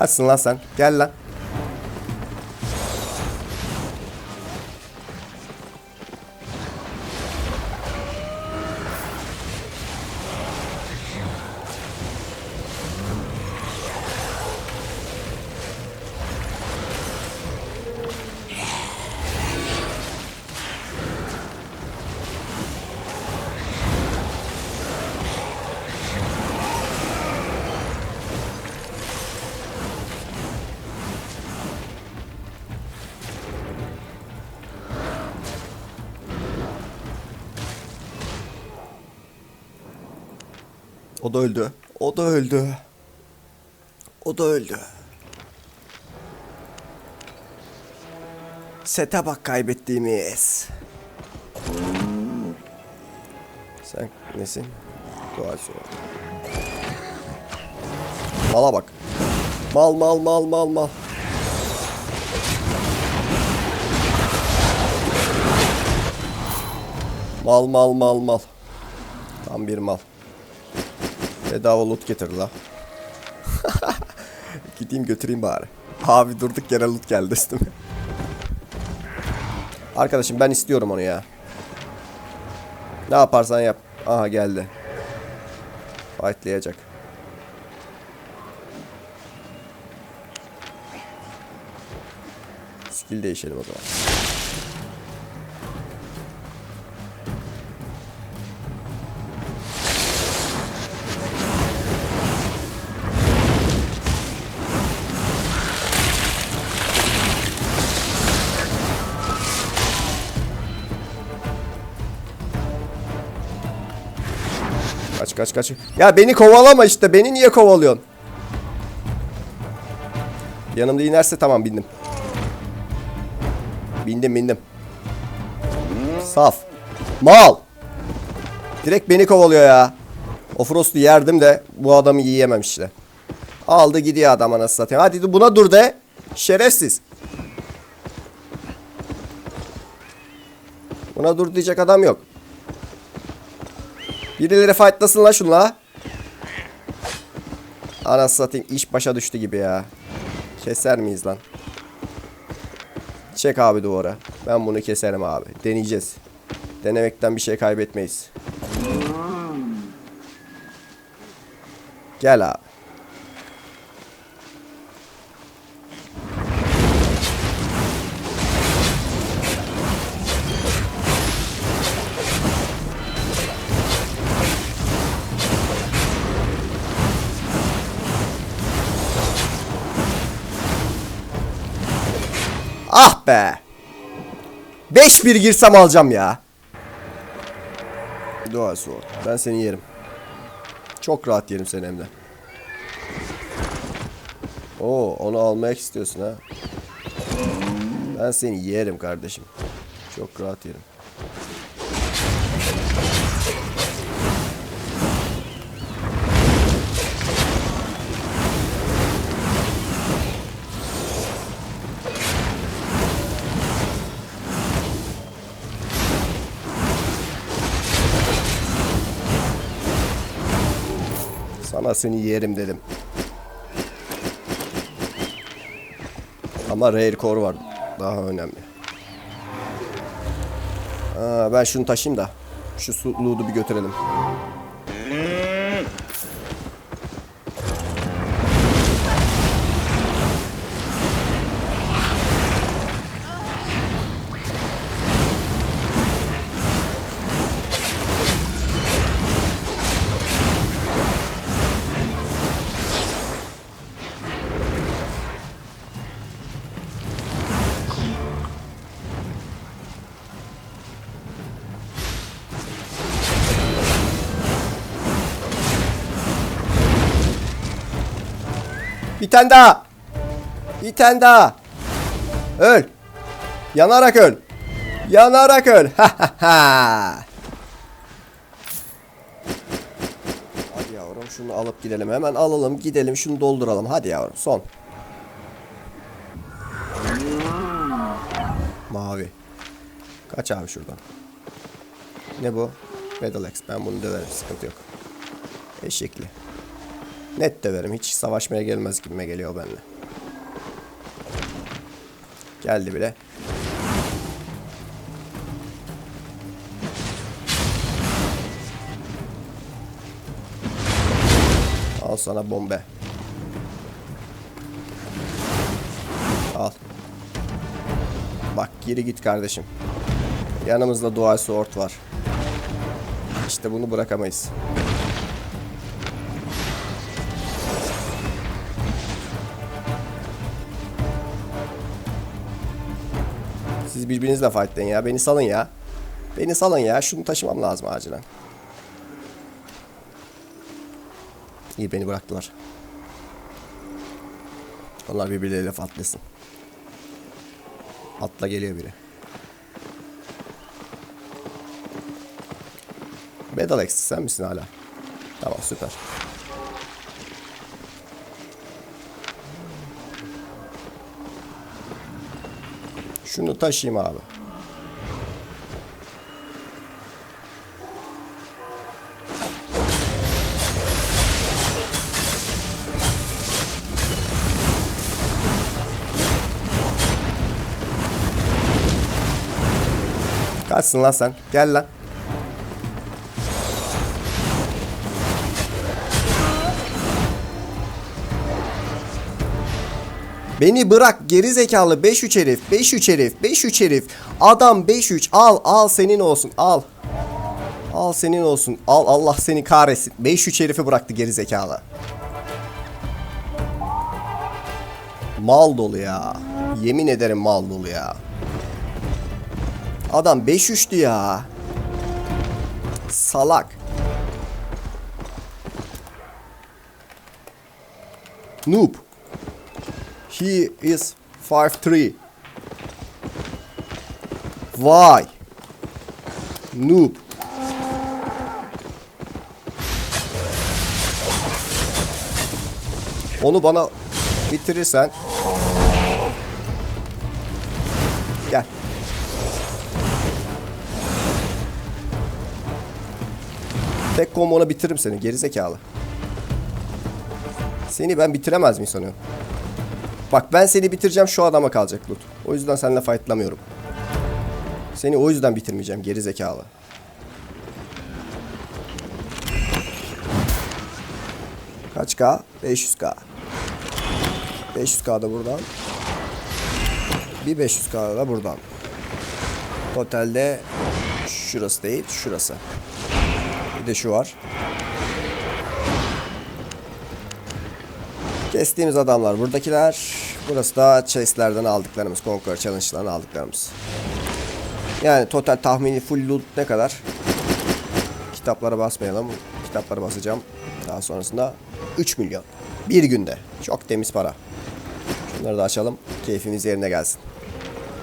Kaçsın lan sen. Gel lan. O da öldü. O da öldü. O da öldü. Sete bak kaybettiğimiz. Sen nesin? Doğal sonra. Mala bak. Mal mal mal mal mal. Mal mal mal mal. Tam bir mal. Bedava loot getir la. Gideyim götüreyim bari. Abi durduk yere loot geldi üstüme. Arkadaşım ben istiyorum onu ya. Ne yaparsan yap. Aha geldi. Fightlayacak. Skill değişelim o zaman. Kaç kaç. Ya beni kovalama işte. Beni niye kovalıyorsun? Yanımda inerse tamam bindim. Bindim bindim. Saf. Mal. Direkt beni kovalıyor ya. O Frost'u yerdim de bu adamı yiyemem işte. Aldı gidiyor adam anasını satayım. Hadi buna dur de. Şerefsiz. Buna dur diyecek adam yok. Birileri fightlasın lan şunla. Anasını satayım iş başa düştü gibi ya. Keser miyiz lan? Çek abi duvara. Ben bunu keserim abi. Deneyeceğiz. Denemekten bir şey kaybetmeyiz. Gel abi. Ah be. 5-1 girsem alacağım ya. Dua sor. Ben seni yerim. Çok rahat yerim seni hem de. Oo, onu almak istiyorsun ha. Ben seni yerim kardeşim. Çok rahat yerim. Sana seni yerim dedim. Ama rare core var. Daha önemli. Aa, ben şunu taşıyayım da. Şu loot'u bir götürelim. Bir tane daha. Bir tane daha. Öl. Yanarak öl. Yanarak öl. Ha ha ha. Hadi yavrum şunu alıp gidelim. Hemen alalım gidelim şunu dolduralım. Hadi yavrum son. Mavi. Kaç abi şuradan. Ne bu? Battle Axe. Ben bunu döverim. Sıkıntı yok. Eşekli. Net döverim. Hiç savaşmaya gelmez gibime geliyor benimle. Geldi bile. Al sana bombe. Al. Bak geri git kardeşim. Yanımızda dual sword var. İşte bunu bırakamayız. Siz birbirinizle fightlayın ya. Beni salın ya. Beni salın ya. Şunu taşımam lazım acilen. İyi beni bıraktılar. Onlar birbirleriyle fightlasın. Atla geliyor biri. Bedalex sen misin hala? Tamam süper. Şunu taşıyayım abi. Kaçsın lan sen? Gel lan. Beni bırak geri zekalı 5-3 herif 5-3 herif 5-3 herif. Adam 5-3 al al senin olsun al. Al senin olsun al Allah seni kahretsin. 5-3 herifi bıraktı geri zekalı Mal dolu ya. Yemin ederim mal dolu ya. Adam 5-3'tü ya. Salak. Noob He is 5'3. Why? Noob. Onu bana bitirirsen Gel. Tek kombona bitiririm seni gerizekalı. Seni ben bitiremez miyim sanıyorum? Bak ben seni bitireceğim şu adama kalacak loot. O yüzden seninle fightlamıyorum. Seni o yüzden bitirmeyeceğim geri zekalı. Kaç K? 500K. 500K da buradan. Bir 500K da buradan. Totalde şurası değil, şurası. Bir de şu var. Kestiğimiz adamlar buradakiler. Burası da chestlerden aldıklarımız. Conquer Challenge'dan aldıklarımız. Yani total tahmini full loot ne kadar? Kitaplara basmayalım. Kitaplara basacağım. Daha sonrasında 3 milyon. Bir günde. Çok temiz para. Şunları da açalım. Keyfimiz yerine gelsin.